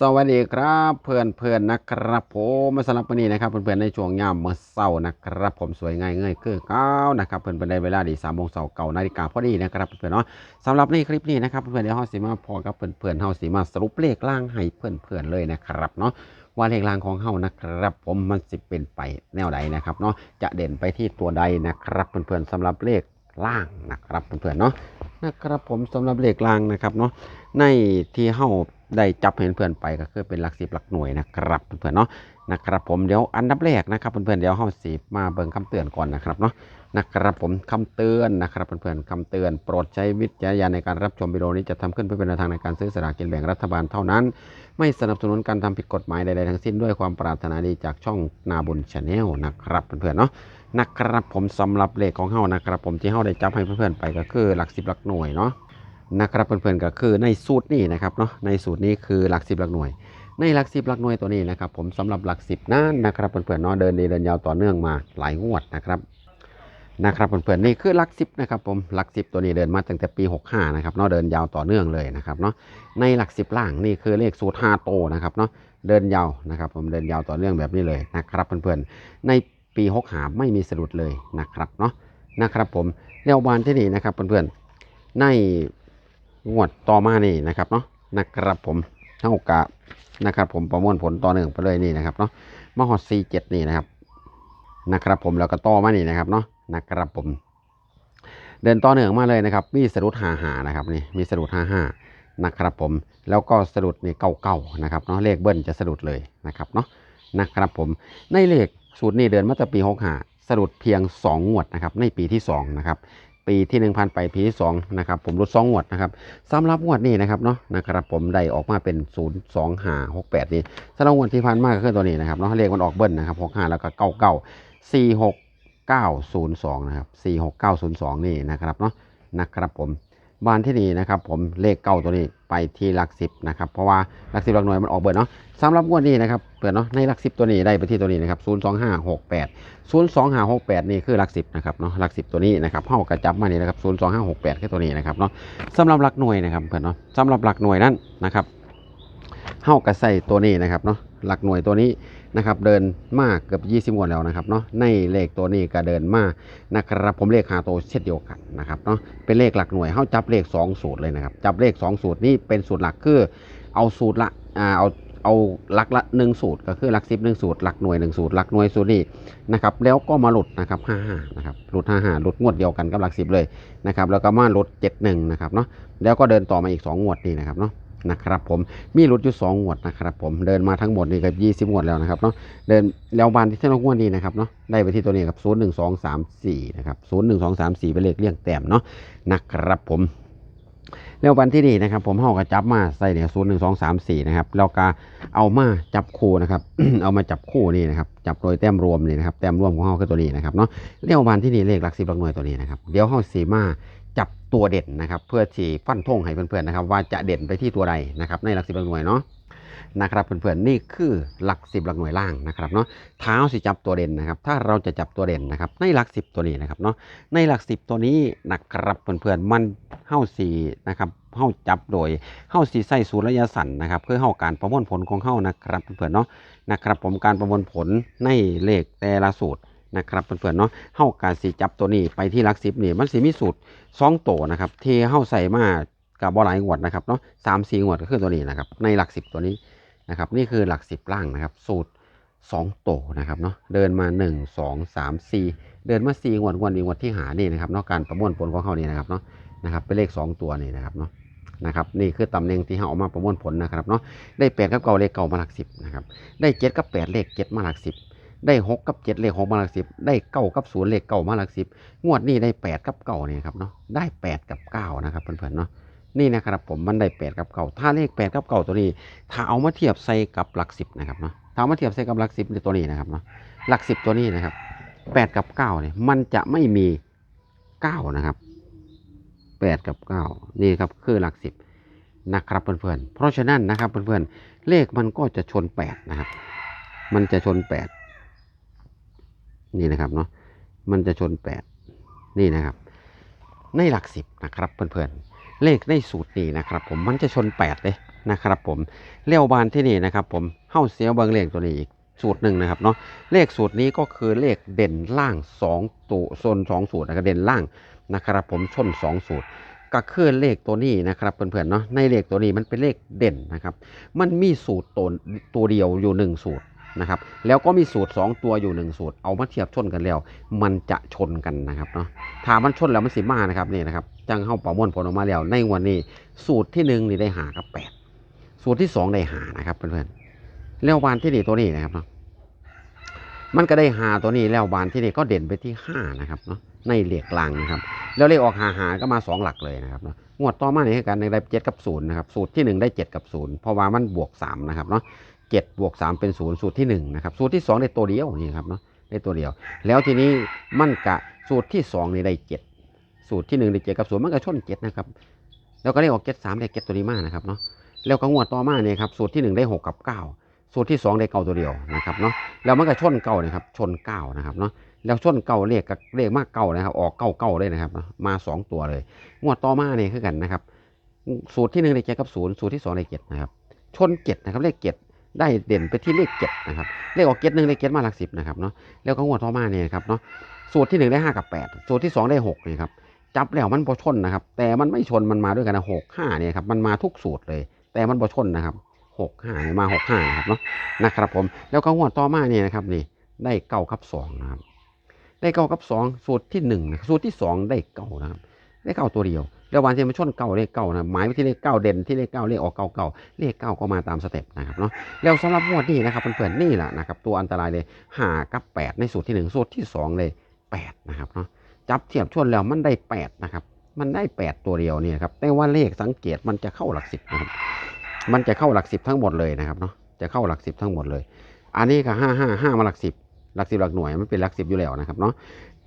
สวัสดีครับเพื่อนเพื่อนนะครับผมมาสำหรับวันนี้นะครับเพื่อนเพื่อนในช่วงยามเมื่อเช้านะครับ ผมสวยง่ายเงยคือเก้านะครับเพื่อนเพื่อนในเวลาดีสามโมงเช้าเก่านาฬิกาพอดีนะครับเพื่อนเพื่อนเนาะสำหรับในคลิปนี้นะครับเพื่อนเดี๋ยวเฮาสิมาพอกับเพื่อนเพื่อนเฮาสิมาสรุปเลขล่างให้เพื่อนเพื่อนเลยนะครับเนาะว่าเลขล่างของเฮานะครับ ผมมันสิเป็นไปแนวใดนะครับเนาะจะเด่นไปที่ตัวใดนะครับเพื่อนเพื่อนสำหรับเลขล่างนะครับเพื่อนๆเนาะนะครับผมสำหรับเลขล่างนะครับเนาะในที่เฮา ได้จับเห็นเพื่อนไปก็คือเป็นหลักสิบหลักหน่วยนะครับเพื่อนๆเนาะนะครับผมเดี๋ยวอันดับแรกนะครับเพื่อนๆเดี๋ยวเฮาสิมาเบิ่งคำเตือนก่อนนะครับเนาะนะครับผมคำเตือนนะครับเพื่อนๆคำเตือนโปรดใช้วิจารณญาณในการรับชมวิดีโอนี้จะทำขึ้นเพื่อเป็นแนวทางในการซื้อสลากกินแบ่งรัฐบาลเท่านั้น ไม่สนับสนุนการทำผิดกฎหมายใดๆทั้งสิ้นด้วยความปรารถนาดีจากช่องนาบุญชาแนลนะครับเพื่อนๆเนาะนะครับผมสำหรับเลขของเฮานะครับผมที่เฮาได้จับให้เพื่อนๆไปก็คือหลักสิบหลักหน่วยเนาะ นะครับเพื่อนๆก็คือในสูตรนี้นะครับเนาะในสูตรนี้คือหลักสิบหลักหน่วย ในหลักสิบหลักหน่วยตัวนี้นะครับผมสำหรับหลักสิบนั่นนะครับเพื่อนๆเนาะเดินดีเดินยาวต่อเนื่องมาหลายงวดนะครับนะครับเพื่อนๆนี่คือหลักสิบนะครับผมหลักสิบตัวนี้เดินมาตั้งแต่ปี 65นะครับเนาะเดินยาวต่อเนื่องเลยนะครับเนาะในหลักสิบล่างนี่คือเลขสูตร5โตนะครับเนาะเดินยาวนะครับผมเดินยาวต่อเนื่องแบบนี้เลยนะครับเพื่อนๆในปี6หาไม่มีสะดุดเลยนะครับเนาะนะครับผมแนวบานที่นี่นะครับเพื่อนๆใน งวดต่อมานี่นะครับเนาะนะครับผมเท่ากับนะครับ ผมประมวลผลต่อหนึ่งไปเลยนี่นะครับเนาะมาฮอดซีเจ็ดนี่นะครับนะครับผมแล้วก็ต่อมานี่นะครับเนาะนะครับผม เดินต่อเนื่องมาเลยนะครับ มีสะดุดหาหานะครับนี่มีสะดุดห้าห้านะครับผมแล้วก็สะดุดนี่เก่าเก่านะครับเนาะเลขเบิ้ลจะสะดุดเลยนะครับเนาะนะครับผมในเลขสูตรนี้เดินมาตั้งปีหกห้าสะดุดเพียงสองงวดนะครับในปีที่สองนะครับ ปีที่หนึ่งพันไปปีที่สองนะครับผมลดสองงวดนะครับสำหรับงวดนี้นะครับเนาะนะครับผมได้ออกมาเป็นศูนย์สองห้าหกแปดนี่สำหรับงวดที่ผ่านมาก็คือตัวนี้นะครับเนาะเลขมันออกเบิ้ลนะครับหกห้าแล้วก็เก้าเก้าสี่หกเก้าศูนย์สองนะครับสี่หกเก้าศูนย์สองนี่นะครับเนาะ นะครับผม บ้านที่นี่นะครับผมเลขเก้าตัวนี้ไปที่หลักสิบนะครับเพราะว่าหลักสิบหลักหน่วยมันออกเบิ้ลเนาะสำหรับงวดนี้นะครับเปิดเนาะในหลักสิบตัวนี้ได้ไปที่ตัวนี้นะครับศูนย์สองห้าหกแปดศูนย์สองห้าหกแปดนี่คือหลักสิบนะครับเนาะหลักสิบตัวนี้นะครับเท่ากระจับมานี่นะครับศูนย์สองห้าหกแปดแค่ตัวนี้นะครับเนาะสำหรับหลักหน่วยนะครับเพื่อนเนาะสำหรับหลักหน่วยนั้นนะครับเท่ากระใส่ตัวนี้นะครับเนาะหลักหน่วยตัวนี้ นะครับเดินมากเกือบยี่สิบงวดแล้วนะครับเนาะในเลขตัวนี้ก็เดินมากนะครับผมเลขหาตัวเช่นเดียวกันนะครับเนาะเป็นเลขหลักหน่วยเข้าจับเลขสองสูตรเลยนะครับจับเลขสองสูตรนี้เป็นสูตรหลักคือเอาสูตรละอ่าเอาเอาหลักละหนึ่งสูตรก็คือหลักสิบหนึ่งสูตรหลักหน่วยหนึ่งสูตรหลักหน่วยสูตรนี้นะครับแล้วก็มาหลุดนะครับ55นะครับหลุด55หลุดงวดเดียวกันกับหลักสิบเลยนะครับแล้วก็มาหลุด71นะครับเนาะแล้วก็เดินต่อมาอีก2งวดนี่นะครับเนาะ นะครับผมมีหลุดอยู่2งวดนะครับผมเดินมาทั้งหมดนี่กับ 20งวดแล้วนะครับเนาะเดินแล้วบานที่เท่างวดนี้นะครับเนาะได้ไปที่ตัวนี้ครับ0 1 2 3 4นะครับ0 1 2 3 4เป็นเลขเลี่ยงแต้มเนาะนะครับผมแล้ววันที่นี่นะครับ ผมห่อกระจับมาใส่เนี่ยศูนย์หนึ่งสองสามสี่นะครับแล้วก็เอามาจับคู่นะครับ เอามาจับคู่นี่นะครับจับโดยแต้มรวมนี่นะครับแต้มรวมของเฮาคือตัวนี้นะครับเนาะเรียกวันที่นี่เลขหลักสิบหลักหน่วยตัวนี้นะครับเดี๋ยวเฮาสีมา ตัวเด่นนะครับ เพื่อที่ฟันธงให้เพื่อนๆนะครับ ว่าจะเด่นไปที่ตัวใดนะครับ ในหลักสิบหลักหน่วยเนาะนะครับเพื่อนๆนี่คือหลักสิบหลักหน่วยล่างนะครับเนาะเท้าสิจับตัวเด่นนะครับ ถ้าเราจะจับตัวเด่นนะครับ ในหลักสิบตัวนี้นะครับเนาะในหลักสิบตัวนี้นะครับเพื่อนๆมันเฮ้าสี่นะครับเฮ้าจับโดยเฮ้าสี่ใส่สูตรระยะสั้นนะครับ เพื่อเฮ้าการประมวลผลของเฮ้านะครับเพื่อนๆเนาะนะครับ ผมการประมวลผลในเลขแต่ละสูตร นะครับเพื่อนๆเนาะเฮ้าการสีจับตัวนี้ไปที่หลักสิบนี่มันสีมีสูตรสองตัวนะครับที่เฮ้าใส่มากับบอหลายงวดนะครับเนาะสามสี่งวดก็คือตัวนี้นะครับในหลักสิบตัวนี้นะครับนี่คือหลักสิบล่างนะครับ สูตรสองโตวนะครับเนาะเดินมาหนึ่งสองสามสี่เดินมาสี่งวดงวดนี้งวดที่หานี่นะครับเนาะการประมวลผลของเขานี่นะครับเนาะนะครับเป็นเลข2ตัวนี่นะครับเนาะนะครับนี่คือตำแหน่งที่เขาเอามาประมวลผลนะครับเนาะได้แปดกับเก่าเลขเก่ามาหลักสิบนะครับได้เจ็ดกับแปดเลขเจ็ดมาหลักสิบ ได้หกกับเจ็ดเลขหกมาหลักสิบได้เก้ากับศูนย์เลขเก้ามาหลักสิบงวดนี้ได้แปดกับเก้านี่ครับเนาะได้แปดกับเก้านะครับเพื่อนๆเนาะนี่นะครับผมมันได้แปดกับเก้าถ้าเลขแปดกับเก้าตัวนี้ ถ้าเอามาเทียบใส่กับหลักสิบนะครับเนาะถ้าเอามาเทียบใส่กับหลักสิบในตัวนี้นะครับเนาะหลักสิบตัวนี้นะครับแปดกับเก้าเนี่ยมันจะไม่มีเก้านะครับแปดกับเก้านี่ครับคือหลักสิบนะครับเพื่อนๆเพราะฉะนั้นนะครับเพื่อนๆเลขมันก็จะชนแปดนะครับ มันจะชนแปด นี่นะครับเนาะมันจะชนแปดนี่นะครับ ในหลักสิบนะครับเพื่อนๆเลขในสูตรนี้นะครับ ผมมันจะชนแปดเลยนะครับ ผมเลี้ยวบานที่นี่นะครับ ผมเข้าเสียเบิงเลขตัวนี้อีกสูตรหนึ่งนะครับเนาะเลขสูตรนี้ก็คือเลขเด่นล่าง 2 ตัวโซน2สูตรนะครับเด่นล่างนะครับ ผมชน 2 สูตรก็คือเลขตัวนี้นะครับเพื่อนๆเนาะในเลขตัวนี้มันเป็นเลขเด่นนะครับ มันมีสูตรตัวตัวเดียวอยู่หนึ่งสูตร นะครับแล้วก็มีสูตร 2 ตัวอยู่หนึ่งสูตร เอามาเทียบชนกันแล้ว มันจะชนกันนะครับเนาะถ้ามันชนแล้วมันสิมานะครับนี่นะครับจังเข้าประมวลผลออกมาแล้วในวันนี้ สูตรที่หนึ่งนี่ได้หากับแปดสูตรที่สองได้หานะครับเพื่อนๆแล้วบานที่นี่ตัวนี้นะครับเนาะมันก็ได้หาตัวนี้แล้วบานที่นี่ก็เด่นไปที่ห้านะครับเนาะในเหล็กลางนะครับแล้วเลขออกหาหาก็มาสองหลักเลยนะครับเนาะงวดต่อมาเนี่ยกันในได้เจ็ดกับศูนย์นะครับสูตรที่หนึ่งได้เจ็ดกับศูนย์เพราะว่ามันบวกสามนะครับเนาะ เจ็ดบวกสามเป็นศูนย์สูตรที่หนึ่งนะครับสูตรที่สองได้ตัวเดียวนี่ครับเนาะได้ตัวเดียว แล้วทีนี้มันกะสูตรที่สองนี่ได้เจ็ดสูตรที่หนึ่งได้เจ็ดกับศูนย์มันก็ชนเจ็ดนะครับแล้วก็เลขออกเจ็ดสามได้เจ็ดตัวนี้มากนะครับเนาะแล้วก็งวดต่อมาเนี่ยครับสูตรที่หนึ่งได้หกกับเก้าสูตรที่สองได้เก้าตัวเดียวนะครับเนาะแล้วมันก็ชนเก้านะครับชนเก้านะครับเนาะแล้วชนเก่าเลขกับเลขมากเก่านะครับออกเก่าเก่าเลยนะครับมาสองตัวเลย งวดต่อมาเนี่ยคือกันนะครับสูตรที่หนึ่งได้เจ็ดกับศูนย์สูตรที่สองได้เจ็ดนะครับชนเจ็ดนะครับเลขเจ็ด ได้เด่นไปที่เลขเจ็ดนะครับเลขออกเจ็ดหนึ่งเลขเจ็ดมาหลักสิบนะครับเนาะแล้วก็งวดต่อมาเนี่ยครับเนาะสูตรที่หนึ่งได้ห้ากับแปดสูตรที่สองได้หกนี่ครับจับแล้วมันบ่ชนนะครับ แต่มันไม่ชนมันมาด้วยกันนะหกห้าเนี่ยครับมันมาทุกสูตรเลย แต่มันบ่ชนนะครับหกห้ามาหกห้านะครับเนาะนะครับผมแล้วก็งวดต่อมาเนี่ยนะครับนี่ได้เก้ากับสองนะครับได้เก้ากับสองสูตรที่หนึ่งนะสูตรที่สองได้เก้านะครับได้เก้าตัวเดียว แล้ววันที่มันชนเก้าเลขเก้านะหมายไปที่เลขเก้าเด่นที่เลขเก้าเลขออกเก้าเก้าเลขเก้าก็มาตามสเต็ปนะครับเนาะแล้วสำหรับงวดนี้นะครับเพื่อนๆนี่แหละนะครับตัวอันตรายเลยหากับแปดในสูตรที่หนึ่งสูตรที่สองเลยแปดนะครับเนาะจับเทียบชนแล้วมันได้แปดนะครับ มันได้แปดตัวเดียวเนี่ยครับแต่ว่าเลขสังเกตมันจะเข้าหลักสิบนะครับมันจะเข้าหลักสิบทั้งหมดเลยนะครับเนาะจะเข้าหลักสิบทั้งหมดเลย อันนี้ก็ห้าห้าห้ามาหลักสิบหลักสิบหลักหน่วยมันเป็นหลักสิบอยู่แล้วนะครับเนาะ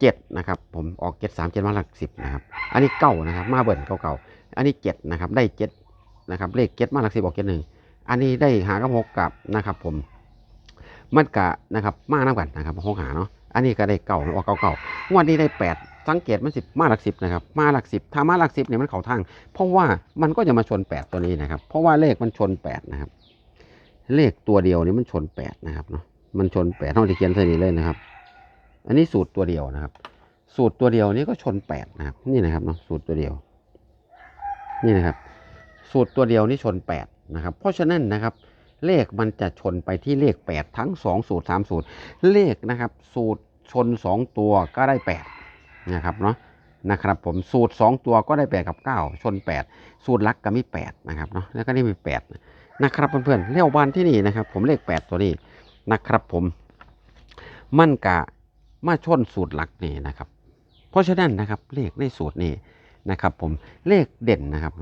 เจ็ดนะครับ ผมออกเจ็ดสามเจ็ดมาหลักสิบนะครับ อันนี้เก้านะครับ มาเบิ่นเก่าๆอันนี้เจ็ดนะครับ ได้เจ็ดนะครับ เลขเจ็ดมาหลักสิบออกเจ็ดหนึ่งอันนี้ได้หากับหกกับนะครับ ผมมันกะนะครับ มาน้ำกันนะครับหกหาเนาะ อันนี้ก็ได้เก่าออกเก่าเก่างวันนี้ได้แปดสังเกตมันสิบมาหลักสิบนะครับมาหลักสิบถ้ามาหลักสิบเนี่ยมันเข่าทาง เพราะว่ามันก็จะมาชนแปดตัวนี้นะครับ เพราะว่าเลขมันชนแปดนะครับ เลขตัวเดียวนี้มันชนแปดนะครับเนาะมันชนแปดเท่าที่เขียนใส่นี้เลยนะครับ อันนี้สูตรตัวเดียวนะครับ สูตรตัวเดียวนี้ก็ชนแปดนะครับ นี่นะครับเนาะสูตรตัวเดียว นี่นะครับ สูตรตัวเดียวนี่ชนแปดนะครับ เพราะฉะนั้นนะครับ เลขมันจะชนไปที่เลขแปดทั้งสองสูตรสามสูตร เลขนะครับ สูตรชนสองตัวก็ได้แปดนะครับเนาะนะครับผมสูตรสองตัวก็ได้แปดกับเก้าชนแปดสูตรลักก็มีแปดนะครับเนาะแล้วก็นี่มีแปดนะครับเพื่อนๆเลขวันที่นี่นะครับ ผมเลขแปดตัวนี้นะครับผม มั่นกะ มาชนสูตรหลักนี่นะครับ เพราะฉะนั้นนะครับเลขในสูตรนี้นะครับ ผมเลขเด่นนะครับ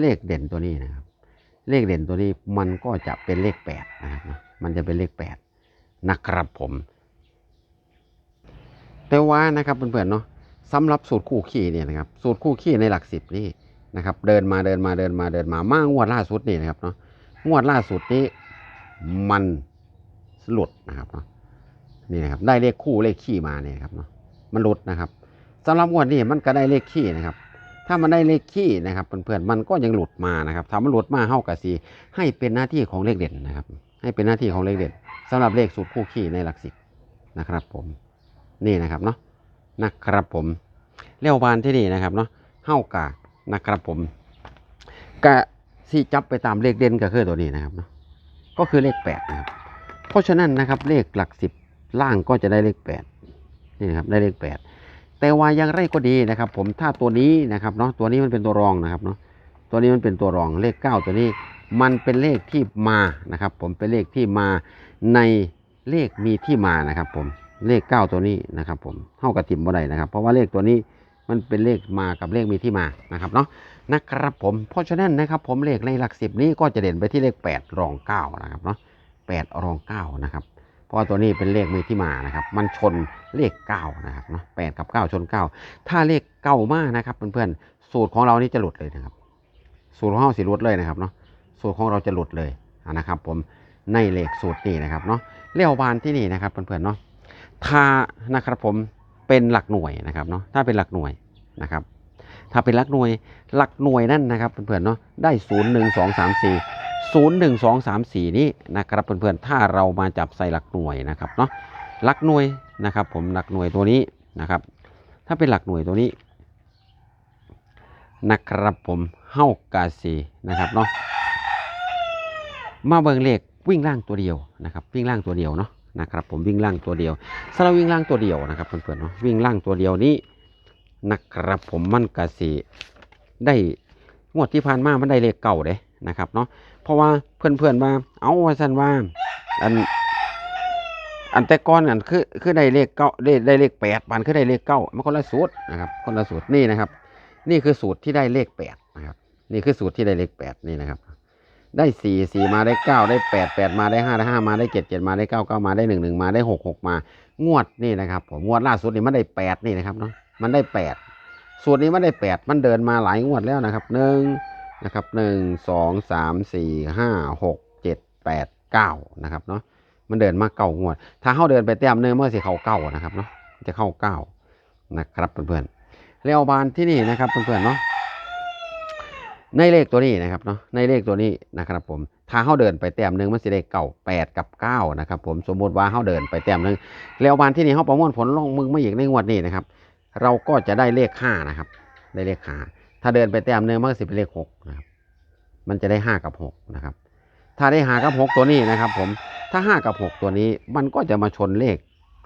เลขเด่นตัวนี้นะครับ เลขเด่นตัวนี้มันก็จะเป็นเลขแปดนะครับมันจะเป็นเลขแปดนะครับผม แต่ว่านะครับเพื่อนๆเนาะสำหรับสูตรคู่ขี้เนี่ยนะครับ สูตรคู่ขี้ในหลักสิบนี่นะครับ เดินมาเดินมาเดินมาเดินมามางวดล่าสุดนี่นะครับเนาะงวดล่าสุดนี้มันหลุดนะครับเนาะ นี่นะครับได้เลขคู่เลขขี้มาเนี่ยครับเนาะมันหลุดนะครับสำหรับงวดนี้มันก็ได้เลขขี้นะครับ ถ้ามันได้เลขขี้นะครับเพื่อนๆมันก็ยังหลุดมานะครับถ้ามันหลุดมาเฮากะสีให้เป็นหน้าที่ของเลขเด่นนะครับ ให้เป็นหน้าที่ของเลขเด่นสำหรับเลขสูตรคู่ขี้ในหลักสิบนะครับ ผมนี่นะครับเนาะนะครับผมเลี้ยวบานที่นี่นะครับเนาะเฮากะนะครับผมกะสี่จับไปตามเลขเด่นก็คือตัวนี้นะครับเนาะก็คือเลขแปดนะครับเพราะฉะนั้นนะครับเลขหลักสิบ ล่างก็จะได้เลขแปดนี่นะครับได้เลขแปดแต่ว่าอย่างไรก็ดีนะครับ ผมถ้าตัวนี้นะครับเนาะตัวนี้มันเป็นตัวรองนะครับเนาะตัวนี้มันเป็นตัวรองเลขเก้าตัวนี้มันเป็นเลขที่มานะครับ ผมเป็นเลขที่มาในเลขมีที่มานะครับ ผมเลขเก้าตัวนี้นะครับ ผมเท่ากับติ่มบ่ได้นะครับ เพราะว่าเลขตัวนี้มันเป็นเลขมากับเลขมีที่มานะครับเนาะนะครับผมเพราะฉะนั้นนะครับ ผมเลขในหลักสิบนี้ก็จะเด่นไปที่เลขแปดรองเก้านะครับเนาะแปดรองเก้านะครับ เพราะว่าตัวนี้เป็นเลขมีที่มานะครับ มันชนเลขเก้านะครับเนาะแปดกับเก้าชนเก้าถ้าเลขเก้ามากนะครับเพื่อนๆสูตรของเรานี่จะหลุดเลยนะครับ สูตรของเราสิหลุดเลยนะครับเนาะสูตรของเราจะหลุดเลยนะครับผมในเลขสูตรนี้นะครับเนาะเลขบานที่นี่นะครับเพื่อนๆเนาะถ้านะครับผมเป็นหลักหน่วยนะครับเนาะถ้าเป็นหลักหน่วยนะครับ ถ้าเป็นหลักหน่วยหลักหน่วยนั่นนะครับเพื่อนๆเนาะได้ศูนย์หนึ่งสองสามสี่ ศูนย์หนึ่งสองสามสี่นี้นะครับเพื่อนๆ ถ้าเรามาจับใส่หลักหน่วยนะครับเนาะหลักหน่วยนะครับ ผมหลักหน่วยตัวนี้นะครับ ถ้าเป็นหลักหน่วยตัวนี้นะครับผมเฮ้ากาสีนะครับเนาะมาเบิงเลขวิ่งล่างตัวเดียวนะครับ วิ่งล่างตัวเดียวเนาะนะครับ ผมวิ่งล่างตัวเดียวสำหรับวิ่งล่างตัวเดียวนะครับเพื่อนๆเนาะวิ่งล่างตัวเดียวนี้นะครับผมมันกาสีได้งวดที่ผ่านมามันได้เลขเก่าเด้ นะครับเนาะเพราะว่าเพื่อนๆว่าเอาว่าสันว่าอันอันแต่ก้อนอันคือคือได้เลขเก้าได้ได้เลขแปดปันคือได้เลขเก้ามันคนละสูตรนะครับคนละสูตรนี่นะครับ นี่คือสูตรที่ได้เลขแปดนะครับ นี่คือสูตรที่ได้เลขแปดนี่นะครับ ได้สี่สี่มาได้เก้าได้แปดแปดมาได้ห้าได้ห้ามาได้เจ็ดเจ็ดมาได้เก้าเก้ามาได้หนึ่งหนึ่งมาได้หกหกมางวดนี่นะครับผมงวดล่าสุดนี่มันได้แปดนี่นะครับเนาะมันได้แปดสูตรนี้มันได้แปดมันเดินมาหลายงวดแล้วนะครับหนึ่ง นะครับหนึ่งสองสามสี่ห้าหกเจ็ดแปดเก้านะครับเนาะมันเดินมาเก่างวด ถ้าเข้าเดินไปแต้มหนึงเมื่อสิเข้าเก้านะครับเนาะจะเข้าเก้านะครับเพื่อนๆแล้วบานที่นี่นะครับเพื่อนๆเนาะในเลขตัวนี้นะครับเนาะในเลขตัวนี้นะครับผมถ้าเข้าเดินไปแต้มหนึ่งมันสิได้เก่าแปดกับเก้านะครับผมสมมติว่าเข้าเดินไปแต้มหนึ่งแล้วบานที่นี่เข้าประมวลผลลงมึงไม่อีกในงวดนี้นะครับ เราก็จะได้เลขห้านะครับ ได้เลขห้า ถ้าเดินไปแต้มหนึงมันก็สิเป็นเลขหกนะครับ มันจะได้ห้ากับหกนะครับ ถ้าได้หากับหกตัวนี้นะครับ ผม ถ้า5กับ6ตัวนี้ มันก็จะมาชนเลข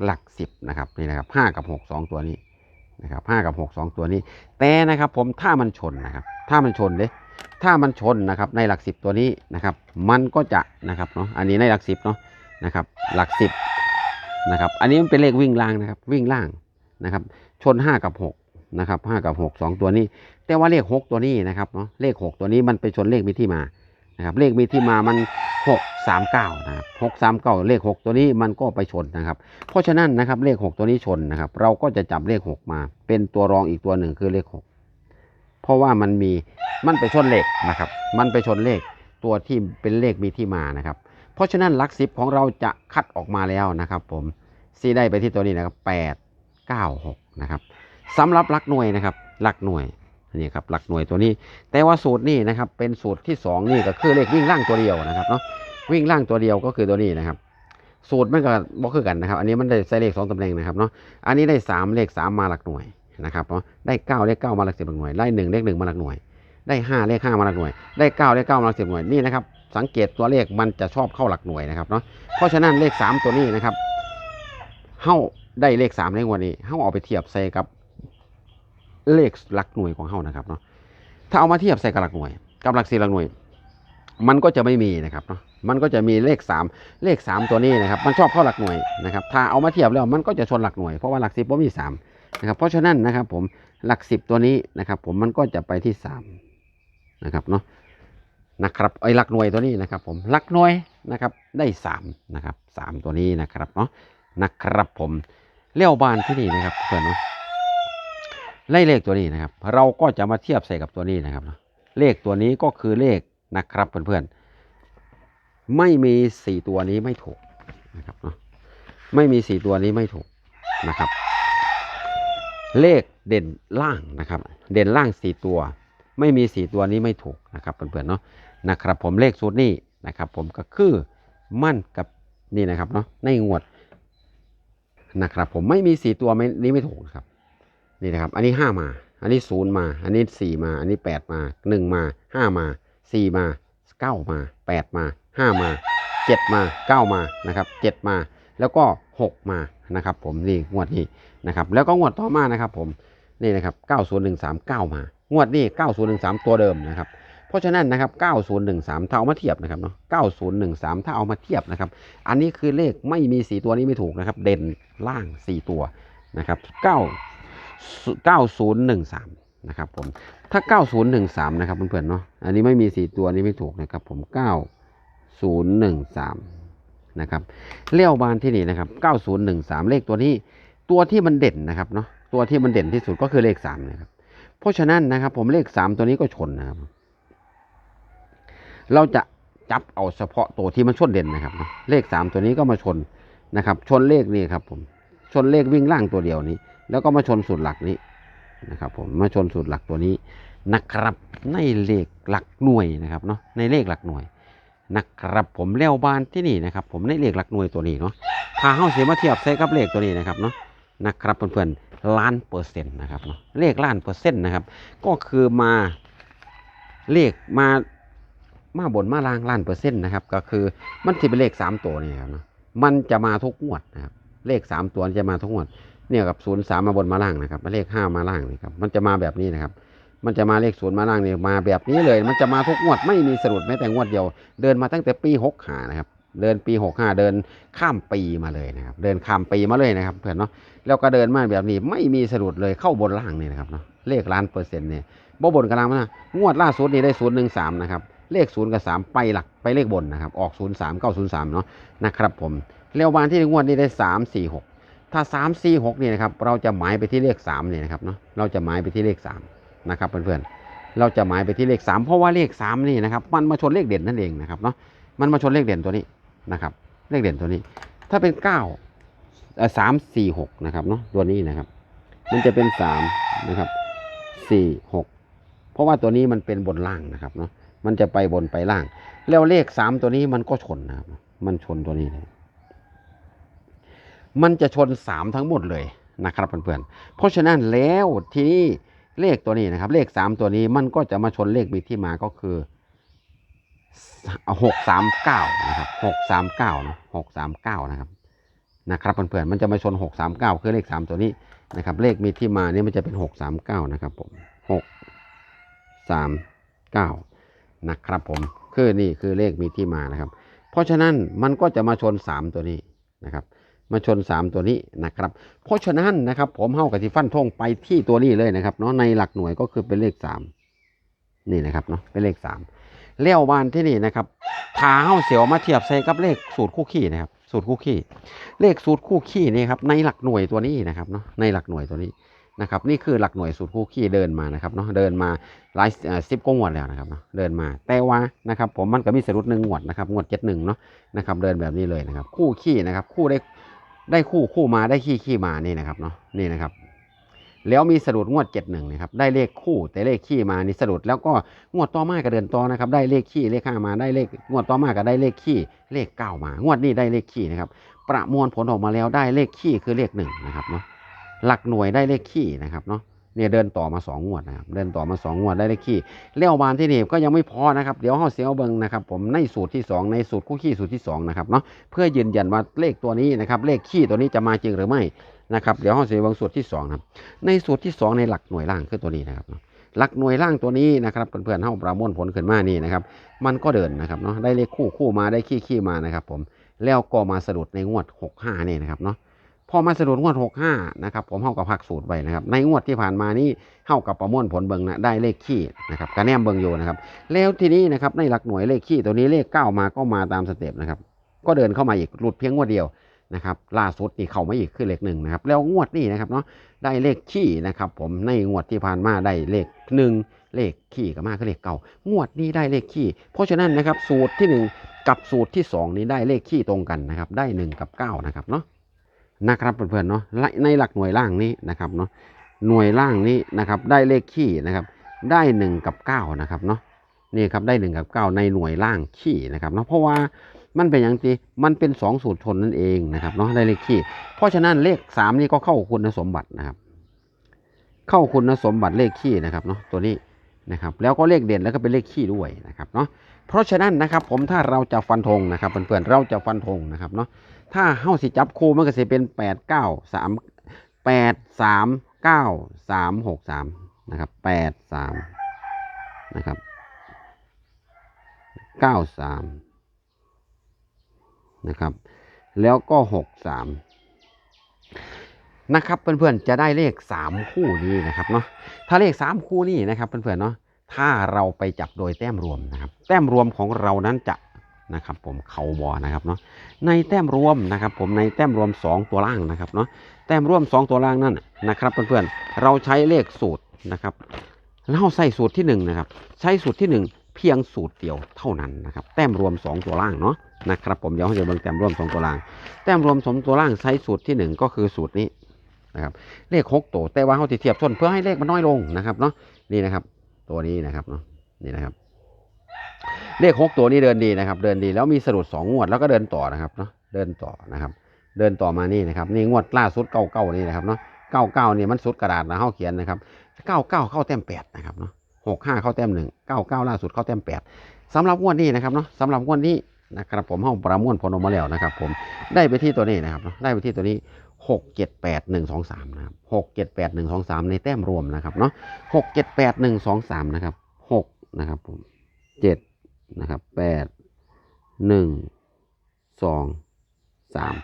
หลัก10นะครับนี่นะครับ5กับ6 2ตัวนี้นะครับ5กับ6 2ตัวนี้ แต่นะครับ ผมถ้ามันชนนะครับ ถ้ามันชนเลยถ้ามันชนนะครับ ในหลัก10ตัวนี้นะครับ มันก็จะนะครับเนาะอันนี้ในหลัก10เนาะนะครับ หลัก10นะครับ อันนี้มันเป็นเลขวิ่งล่างนะครับ วิ่งล่างนะครับ ชน5กับ6 นะครับ5กับ6 2ตัวนี้ แต่ว่าเลข6ตัวนี้นะครับเนาะเลข6ตัวนี้มันไปชนเลขมีที่มานะครับเลขมีที่มามันหกสามเก้านะครับหกสามเก้าเลขหกตัวนี้มันก็ไปชนนะครับ เพราะฉะนั้นนะครับเลขหกตัวนี้ชนนะครับ เราก็จะจับเลขหกมา เป็นตัวรองอีกตัวหนึ่งคือเลขหกเพราะว่ามันมีมันไปชนเลขนะครับ มันไปชนเลขตัวที่เป็นเลขมีที่มานะครับ เพราะฉะนั้นลักสิบของเราจะคัดออกมาแล้วนะครับ ผมซีได้ไปที่ตัวนี้นะครับแปดเก้าหกนะครับ สำหรับหลักหน่วยนะครับหลักหน่วยนี่ครับหลักหน่วยตัวนี้ แต่ว่าสูตรนี่นะครับเป็นสูตรที่สองนี่ก็คือเลขวิ่งล่างตัวเดียวนะครับเนาะวิ่งล่างตัวเดียวก็คือตัวนี้นะครับ สูตรมันก็บ่คือกันนะครับ อันนี้มันได้ใส่เลขสองตำแหน่งนะครับเนาะอันนี้ได้สามเลขสามมาหลักหน่วยนะครับเนาะได้เก้าเลขเก้ามาหลักสิบหลักหน่วยได้หนึ่งเลขหนึ่งมาหลักหน่วย ได้ห้าเลขห้ามาหลักหน่วย ได้เก้าเลขเก้ามาหลักสิบหน่วยนี่นะครับสังเกตตัวเลขมันจะชอบเข้าหลักหน่วยนะครับเนาะเพราะฉะนั้นเลขสามตัวนี้นะครับเฮ้าได้เลขสามในวันนี้เฮ้าเอาไปเทียบใส่กับ เลขหลักหน่วยของเฮานะครับเนาะถ้าเอามาเทียบใส่กับหลักหน่วย กับหลักสี่หลักหน่วย มันก็จะไม่มีนะครับเนาะมันก็จะมีเลข 3 เลข 3 ตัวนี้นะครับ มันชอบเข้าหลักหน่วยนะครับถ้าเอามาเทียบแล้วมันก็จะชนหลักหน่วยเพราะว่าหลักสิบมี3นะครับเพราะฉะนั้นนะครับผมหลักสิบตัวนี้นะครับ ผมมันก็จะไปที่3นะครับเนาะนะครับไอ้หลักหน่วยตัวนี้นะครับ ผมหลักหน่วยนะครับได้3นะครับ3ตัวนี้นะครับเนาะนะครับผมเลี้ยวบานที่นี่นะครับเพื่อนเนาะ ไล่เลขตัวนี้นะครับ เราก็จะมาเทียบใส่กับตัวนี้นะครับ เลขตัวนี้ก็คือเลขนะครับเพื่อนๆ ไม่มีสี่ตัวนี้ไม่ถูกนะครับเนาะไม่มีสี่ตัวนี้ไม่ถูกนะครับ เลขเด่นล่างนะครับ เด่นล่างสี่ตัว ไม่มีสี่ตัวนี้ไม่ถูกนะครับเพื่อนๆเนาะนะครับ ผมเลขสูตรนี้นะครับ ผมก็คือมั่นกับนี่นะครับเนาะในงวดนะครับ ผมไม่มีสี่ตัวนี้ไม่ถูกครับ นี่นะครับ อันนี้ห้ามา อันนี้ศูนย์มา อันนี้สี่มา อันนี้แปดมาหนึ่งมาห้ามาสี่มาเก้ามาแปดมาห้ามาเจ็ดมาเก้ามานะครับเจ็ดมา แล้วก็หกมานะครับ ผมนี่งวดนี้นะครับ แล้วก็งวดต่อมานะครับ ผมนี่นะครับเก้าศูนย์หนึ่งสามเก้ามางวดนี้เก้าศูนย์หนึ่งสามตัวเดิมนะครับเพราะฉะนั้นนะครับ 9013 ถ้าเอามาเทียบนะครับเนาะ 9013 ถ้าเอามาเทียบนะครับ อันนี้คือเลขไม่มีสีตัวนี้ไม่ถูกนะครับ เด่นล่าง 4 ตัวนะครับ 9 9013 นะครับผม ถ้า 9013 นะครับเพื่อนๆเนาะ อันนี้ไม่มี 4 ตัวนี้ไม่ถูกนะครับผม 9013 นะครับเลี้ยวบานที่นี่นะครับ 9013 เลขตัวนี้ตัวที่มันเด่นนะครับเนาะ ตัวที่มันเด่นที่สุดก็คือเลข 3 นะครับ เพราะฉะนั้นนะครับผมเลข 3 ตัวนี้ก็ชนนะครับ เราจะจับเอาเฉพาะตัวที่มันชนเด่นนะครับเนาะเลข 3 ตัวนี้ก็มาชนนะครับ ชนเลขนี่ครับผม ชนเลขวิ่งล่างตัวเดียวนี้ แล้วก็มาชนสูตรหลักนี้นะครับ ผมมาชนสูตรหลักตัวนี้นะครับในเลขหลักหน่วยนะครับเนาะในเลขหลักหน่วยนะครับผมเลี้ยวบานที่นี่นะครับ ผมในเลขหลักหน่วยตัวนี้เนาะถ้าเฮาเสิมาเทียบใส่กับเลขตัวนี้นะครับเนาะนะครับเพื่อนๆล้านเปอร์เซ็นต์นะครับเนาะเลขล้านเปอร์เซ็นต์นะครับ ก็คือมาเลขมามาบนมาล่างล้านเปอร์เซ็นต์นะครับ ก็คือมันที่เป็นเลขสามตัวนี่ครับเนาะมันจะมาทุกงวดนะครับ เลขสามตัวจะมาทุกงวดเนี่ยกับศูนย์สามมาบนมาล่างนะครับเลขห้ามาล่างนี่ครับมันจะมาแบบนี้นะครับมันจะมาเลขศูนย์มาล่างเนี่ยมาแบบนี้เลย มันจะมาทุกงวดไม่มีสะดุดแม้แต่งวดเดียว เดินมาตั้งแต่ปีหกหานะครับเดินปีหกห้าเดินข้ามปีมาเลยนะครับเดินข้ามปีมาเลยนะครับเพื่อนเนาะแล้วก็เดินมาแบบนี้ไม่มีสะดุดเลยเข้าบนล่างนี่นะครับเนาะเลขล้านเปอร์เซ็นต์เนี่ยบ่บนกลางมางวดล่าสุดนี่ได้ศูนย์หนึ่งสามนะครับเลขศูนย์กับสามไปหลักไปเลขบนนะครับออกศูนย์สามเก้าศูนย์สามเนาะนะครับผม แล้ววันที่งวดนี้ได้สามสี่หกถ้าสามสี่หกนี่นะครับเราจะหมายไปที่เลขสามเนี่ยนะครับเนาะเราจะหมายไปที่เลขสามนะครับเพื่อนๆเราจะหมายไปที่เลขสามเพราะว่าเลขสามนี่นะครับมันมาชนเลขเด่นนั่นเองนะครับเนาะมันมาชนเลขเด่นตัวนี้นะครับเลขเด่นตัวนี้ ถ้าเป็นเก้าสามสี่หกนะครับเนาะตัวนี้นะครับ มันจะเป็นสามนะครับสี่หกเพราะว่าตัวนี้มันเป็นบนล่างนะครับเนาะมันจะไปบนไปล่าง แล้วเลขสามตัวนี้มันก็ชนนะครับมันชนตัวนี้เลย มันจะชนสามทั้งหมดเลยนะครับเพื่อนๆ เพราะฉะนั้นแล้วทีนี้เลขตัวนี้นะครับ เลขสามตัวนี้มันก็จะมาชนเลขมีที่มาก็คือหกสามเก้านะครับหกสามเก้านะหกสามเก้านะครับนะครับเพื่อนๆ มันจะมาชนหกสามเก้าคือเลขสามตัวนี้นะครับ เลขมีที่มาเนี่ยมันจะเป็นหกสามเก้านะครับผมหกสามเก้านะครับผม คือนี่คือเลขมีที่มานะครับ เพราะฉะนั้นมันก็จะมาชนสามตัวนี้นะครับ มาชน 3 ตัวนี้นะครับ เพราะฉะนั้นนะครับ ผมเฮากับที่ฟันธงไปที่ตัวนี้เลยนะครับเนาะในหลักหน่วยก็คือเป็นเลข 3 นี่นะครับเนาะเป็นเลข 3เลี้ยวบานที่นี่นะครับถ้าเฮาเสียวมาเทียบใส่กับเลขสูตรคู่ขี้นะครับ สูตรคู่ขี้ เลขสูตรคู่ขี้นี่ครับในหลักหน่วยตัวนี้นะครับเนาะในหลักหน่วยตัวนี้นะครับนี่คือหลักหน่วยสูตรคู่ขี้เดินมานะครับเนาะเดินมาหลายสิบกงวดแล้วนะครับเนาะเดินมาแต่ว่านะครับผมมันก็มีสรุปหนึ่งงวดนะครับงวดเจ็ดหนึ่งเนาะนะครับเดินแบบนี้เลยนะครับคู่ขี้นะครับคู่ได้ ได้คู่คู่มาได้ขี้ขี้มานี่นะครับเนาะนี่นะครับ แล้วมีสะดุดงวดเจ็ดหนึ่งนะครับได้เลขคู่แต่เลขขี้มานี่สะดุดแล้วก็งวดต่อมาก็เดินต่อนะครับ ได้เลขขี้เลขห้ามาได้เลขงวดต่อมาก็ได้เลขขี้เลขเก้ามางวดนี้ได้เลขขี้นะครับ ประมวลผลออกมาแล้วได้เลขขี้คือเลขหนึ่งนะครับเนาะหลักหน่วยได้เลขขี้นะครับเนาะ เนี่ยเดินต่อมาสองงวดนะครับเดินต่อมาสองงวดได้เลขขี้เลี้ยวบานที่นี่ก็ยังไม่พอนะครับเดี๋ยวห้าเสียวเบิงนะครับผมในสูตรที่สองในสูตรคู่ขี้สูตรที่สองนะครับเนาะเพื่อยืนยันว่าเลขตัวนี้นะครับเลขขี้ตัวนี้จะมาจริงหรือไม่นะครับเดี๋ยวห้องเสียวเบิงสูตรที่สองนะครับในสูตรที่สองในหลักหน่วยล่างคือตัวนี้นะครับหลักหน่วยล่างตัวนี้นะครับเพื่อนๆห้องประมวลผลขึ้นมานี่นะครับมันก็เดินนะครับเนาะได้เลขคู่คู่มาได้ขี้ขี้มานะครับผมแล้วก็มาสะดุดในงวดหกห้านี่นะครับเนาะ พอมาสะดุดงวดหกห้านะครับผมเข้ากับพักสูตรไว้นะครับในงวดที่ผ่านมานี้เข้ากับประมวลผลเบิงนะได้เลขขี้นะครับกระแนมเบิงอยู่นะครับแล้วทีนี้นะครับในหลักหน่วยเลขขี้ตัวนี้เลขเก้ามาก็มาตามสเต็ปนะครับก็เดินเข้ามาอีกหลุดเพียงงวดเดียวนะครับล่าสุดนี่เข้ามาอีกคือเลขหนึ่งนะครับแล้วงวดนี้นะครับเนาะได้เลขขี้นะครับผมในงวดที่ผ่านมาได้เลขหนึ่งเลขขี้ก็มาคือเลขเก่างวดนี้ได้เลขขี้เพราะฉะนั้นนะครับสูตรที่หนึ่งกับสูตรที่สองนี้ได้เลขขี้ตรงกันนะครับได้หนึ่งกับเก้านะครับเนาะ นะครับเพื่อนๆเนาะในหลักหน่วยล่างนี้นะครับเนาะหน่วยล่างนี้นะครับได้เลขขี้นะครับได้หนึ่งกับเก้านะครับเนาะนี่ครับได้หนึ่งกับเก้าในหน่วยล่างขี้นะครับเนาะเพราะว่ามันเป็นอย่างที่มันเป็นสองสูตรชนนั่นเองนะครับเนาะได้เลขขี้เพราะฉะนั้นเลขสามนี่ก็เข้าคุณสมบัตินะครับ เข้าคุณสมบัติเลขขี้นะครับเนาะตัวนี้นะครับแล้วก็เลขเด่นแล้วก็เป็นเลขขี้ด้วยนะครับเนาะเพราะฉะนั้นนะครับผมถ้าเราจะฟันธงนะครับเพื่อนๆเราจะฟันธงนะครับเนาะ ถ้าเฮ้าสิจับคู่มันก็จะเป็นแปดเก้าสามแปดสามเก้าสามหกสามนะครับแปดสามนะครับเก้าสามนะครับ แล้วก็หกสามนะครับเพื่อนๆจะได้เลขสามคู่นี้นะครับเนาะถ้าเลขสามคู่นี้นะครับเพื่อนๆเนาะถ้าเราไปจับโดยแต้มรวมนะครับ แต้มรวมของเรานั้นจะ นะครับผมเขาบอนะครับเนาะในแต้มรวมนะครับผมในแต้มรวม 2 ตัวล่างนะครับเนาะแต้มรวม 2 ตัวล่างนั่นนะครับเพื่อนๆเราใช้เลขสูตรนะครับเราใส่สูตรที่1นะครับใช้สูตรที่ 1 เพียงสูตรเดียวเท่านั้นนะครับแต้มรวม 2 ตัวล่างเนาะนะครับผมเดี๋ยวเราจะเบิ่งแต้มรวมสองตัวล่าง แต้มรวมสองตัวล่างใช้สูตรที่หนึ่งก็คือสูตรนี้นะครับเลขหกตัวแต่ว่าเขาติเทียบส้นเพื่อให้เลขมันน้อยลงนะครับเนาะนี่นะครับตัวนี้นะครับเนาะนี่นะครับ เลขหกตัวนี้เดินดีนะครับ เดินดีแล้วมีสะดุดสองงวดแล้วก็เดินต่อนะครับเนาะเดินต่อนะครับ เดินต่อมานี่นะครับนี่งวดล่าสุดเก้าเก้านี่นะครับเนาะเก้าเก้านี่มันสุดกระดาษนะเขาเขียนนะครับเก้าเก้าเข้าแต้มแปดนะครับเนาะหกห้าเข้าแต้มหนึ่งเก้าเก้าล่าสุดเข้าแต้มแปดสำหรับงวดนี้นะครับเนาะสำหรับงวดนี้นะครับผมเขาประมวลผลออกมาแล้วนะครับ ผมได้ไปที่ตัวนี้นะครับได้ไปที่ตัวนี้หกเจ็ดแปดหนึ่งสองสามนะครับหกเจ็ดแปดหนึ่งสองสามในแต้มรวมนะครับเนาะหกเจ็ดแปดหนึ่งสองสามนะครับหกนะครับผมเจ็ด นะครับแปดหนึ่งสองสาม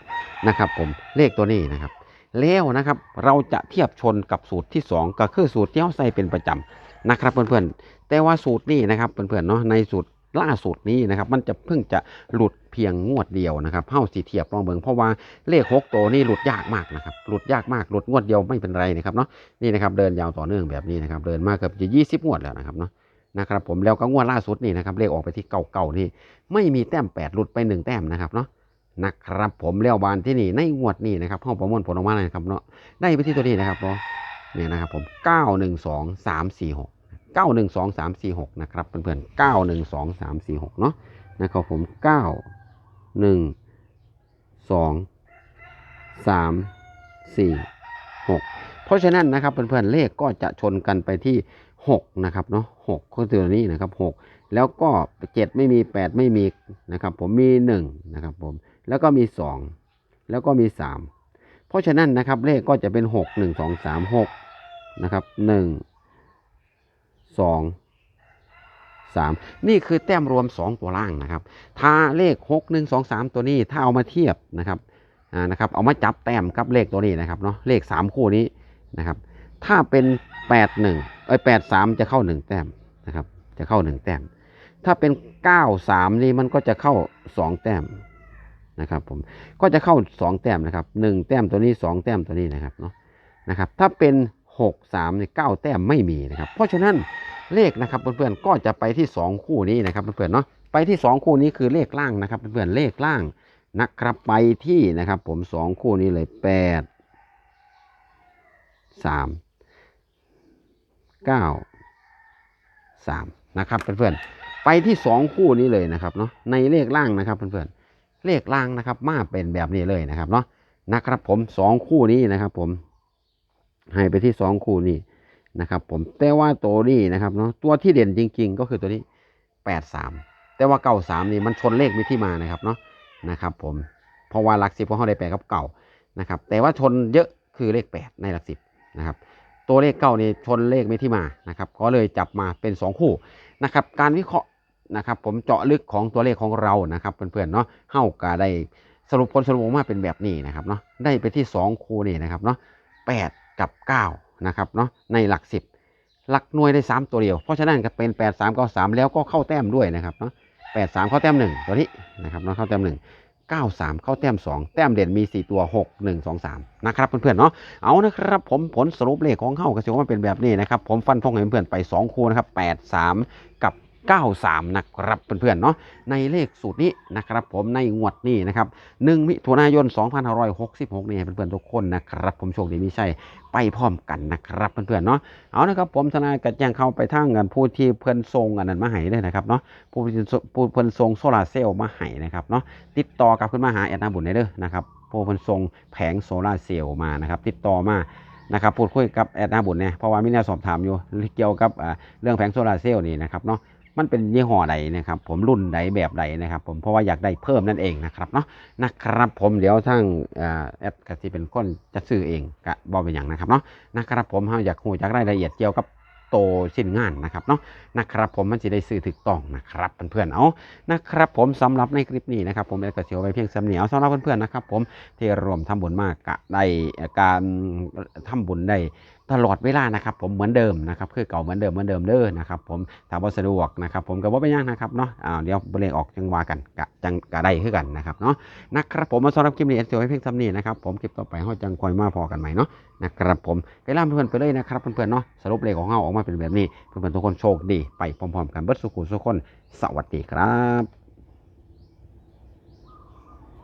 นะครับผมเลขตัวนี้นะครับ แล้วนะครับเราจะเทียบชนกับสูตรที่ 2 ก็คือสูตรที่เราใส่เป็นประจำนะครับเพื่อนๆ แต่ว่าสูตรนี้นะครับเพื่อนๆเนาะในสูตรล่าสุดนี้นะครับ มันจะเพิ่งจะหลุดเพียงงวดเดียวนะครับเฮ้าสีเทียบลองเบิงเพราะว่าเลขหกตัวนี่หลุดยากมากนะครับหลุดยากมากหลุดงวดเดียวไม่เป็นไรนะครับเนาะนี่นะครับเดินยาวต่อเนื่องแบบนี้นะครับเดินมากเกือบจะยี่สิบงวดแล้วนะครับเนาะ นะครับผมแล้วก็งวดล่าสุดนี่นะครับเลขออกไปที่เก่าๆนี่ไม่มีแต้มแปดหลุดไปหนึ่งแต้มนะครับเนาะนะครับผมเลี้ยวบานที่นี่ในงวดนี้นะครับห้องประมวลผลออกมาเลยนะครับเนาะได้ไปที่ตัวนี้นะครับเนาะเนี่ยนะครับผมเก้าหนึ่งสองสามสี่หกเก้าหนึ่งสองสามสี่หกนะครับเพื่อนๆเก้าหนึ่งสองสามสี่หกเนาะนะครับผมเก้าหนึ่งสองสามสี่หกเพราะฉะนั้นนะครับเพื่อนๆเลขก็จะชนกันไปที่ 6นะครับเนาะหกก็ตัวนี้นะครับ 6 แล้วก็ 7 ไม่มี 8 ไม่มีนะครับ ผมมี1นะครับผมแล้วก็มี 2 แล้วก็มี 3 เพราะฉะนั้นนะครับเลขก็จะเป็น 6 1 2 3 6นะครับ1 2 3 นี่คือแต้มรวม 2 ตัวล่างนะครับ ถ้าเลข 6 1 2 3 ตัวนี้ถ้าเอามาเทียบนะครับนะครับเอามาจับแต้มกับเลขตัวนี้นะครับเนาะเลข 3 คู่นี้นะครับ ถ้าเป็น 8 1 ไอ้แปดสามจะเข้าหนึ่งแต้มนะครับ จะเข้าหนึ่งแต้ม ถ้าเป็นเก้าสามนี่มันก็จะเข้าสองแต้มนะครับ ผมก็จะเข้าสองแต้มนะครับหนึ่งแต้มตัวนี้สองแต้มตัวนี้นะครับเนาะนะครับ ถ้าเป็นหกสามเนี่ยเก้าแต้มไม่มีนะครับ เพราะฉะนั้นเลขนะครับเพื่อนๆก็จะไปที่สองคู่นี้นะครับเพื่อนๆเนาะไปที่สองคู่นี้คือเลขล่างนะครับเพื่อนๆเลขล่างนะครับไปที่นะครับ ผมสองคู่นี้เลยแปดสาม 8 3 9 3นะครับเพื่อนๆไปที่2คู่นี้เลยนะครับเนาะในเลขล่างนะครับเพื่อนๆเลขล่างนะครับ มาเป็นแบบนี้เลยนะครับเนาะนะครับผมสองคู่นี้นะครับ ผม ให้ไปที่สองคู่นี้นะครับ ผมแต่ว่าตัวนี้นะครับเนาะตัวที่เด่นจริง ๆ ก็คือตัวนี้แปดสามแต่ว่าเก่าสามนี่มันชนเลขมีที่มานะครับเนาะนะครับ ผมเพราะว่าหลักสิบของเขาได้แปดกับเก่านะครับ แต่ว่าชนเยอะคือเลขแปดในหลักสิบนะครับ ตัวเลขเก้านี่ชนเลขไม่ที่มานะครับก็เลยจับมาเป็นสองคู่นะครับการวิเคราะห์นะครับผมเจาะลึกของตัวเลขของเรานะครับเพื่อนๆเนาะเฮ้าก็ได้สรุปผลสรุปออกมาเป็นแบบนี้นะครับเนาะได้ไปที่ 2 คู่นี่นะครับเนาะ8กับ9นะครับเนาะในหลัก 10 หลักหน่วยได้ 3 ตัวเดียว เพราะฉะนั้นก็เป็น 8 3 9 3 แล้วก็เข้าแต้มด้วยนะครับเนาะ8 3 เข้าแต้ม 1 ตัวนี้นะครับเนาะเข้าแต้ม 1 9 3 เข้าแต้ม 2 แต้มเด่นมี 4 ตัว 6 1 2 3 นะครับเพื่อนๆเนาะเอานะครับผมผลสรุปเลขของเข้าก็จะว่าเป็นแบบนี้นะครับผมฟันธงให้เพื่อนๆไป 2 คู่นะครับ 8 3 กับ 93 นะครับเพื่อนๆเนาะในเลขสูตรนี้นะครับผมในงวดนี้นะครับ1มิถุนายน 2566 นี่เพื่อนๆทุกคนนะครับ ผมโชคดีไมีชัยไปพร้อมกันนะครับเพื่อนๆเนาะเอานะครับผมทนายกัดแจ้งเข้าไปทางกันผู้ที่เพื่อนทรงอันนั้นมาให้เลยนะครับเนาะผู้ที่ผู้เพื่อนทรงโซลาร์เซลล์มาให้นะครับเนาะติดต่อกลับขึ้นมาหาแอดนาบุญได้เลยนะครับผู้เพื่อนทรงแผงโซลาร์เซลล์มานะครับติดต่อมานะครับพูดคุยกับแอดนาบุญเนี่ยเพราะว่ามีแนวสอบถามอยู่เกี่ยวกับเรื่องแผงโซลาร์เซลล์นี่นะครับเนาะ มันเป็นยี่ห้อใดนะครับ ผมรุ่นใดแบบใดนะครับ ผมเพราะว่าอยากได้เพิ่มนั่นเองนะครับเนาะนะครับผมเดี๋ยวทางอ่าแอดกสิเป็นคนจะซื้อเองกะบอเป็นอย่างนะครับเนาะนะครับผมเฮาอยากหูอยากได้รายละเอียดเกี่ยวกับโตสิ้นงานนะครับเนาะนะครับผมมันจะได้ซื้อถูกต้องนะครับเพื่อนๆเอานะครับผมสำหรับในคลิปนี้นะครับ ผมแอดกสิเอาไปเพียงสำเนียวสำหรับเพื่อนๆนะครับ ผมที่รวมทำบุญมากกะได้การทำบุญได้ ตลอดเวลานะครับผมเหมือนเดิมนะครับคือเก่าเหมือนเดิมเหมือนเดิมเด้อนะครับผมถามว่าสะดวกนะครับผมก็บ่เป็นยังนะครับเนาะอ้าวเดี๋ยวเบรกออกจังหว่ากันกะจังกะได้คือกันนะครับเนาะนะครับผมมาสำหรับคลิปนี้เอสเให้เพียงซ้ำนี้นะครับผมคลิปต่อไปห้อจังคอยมาพอกันใหม่เนาะนะครับผมไปล่ามเพื่อนไปเลยนะครับเพื่อนๆเนาะสรุปเลขของเฮาออกมาเป็นแบบนี้เพื่อนๆทุกคนโชคดีไปพร้อมๆกันเบิร์ดสุขุสุขคนสวัสดีครับ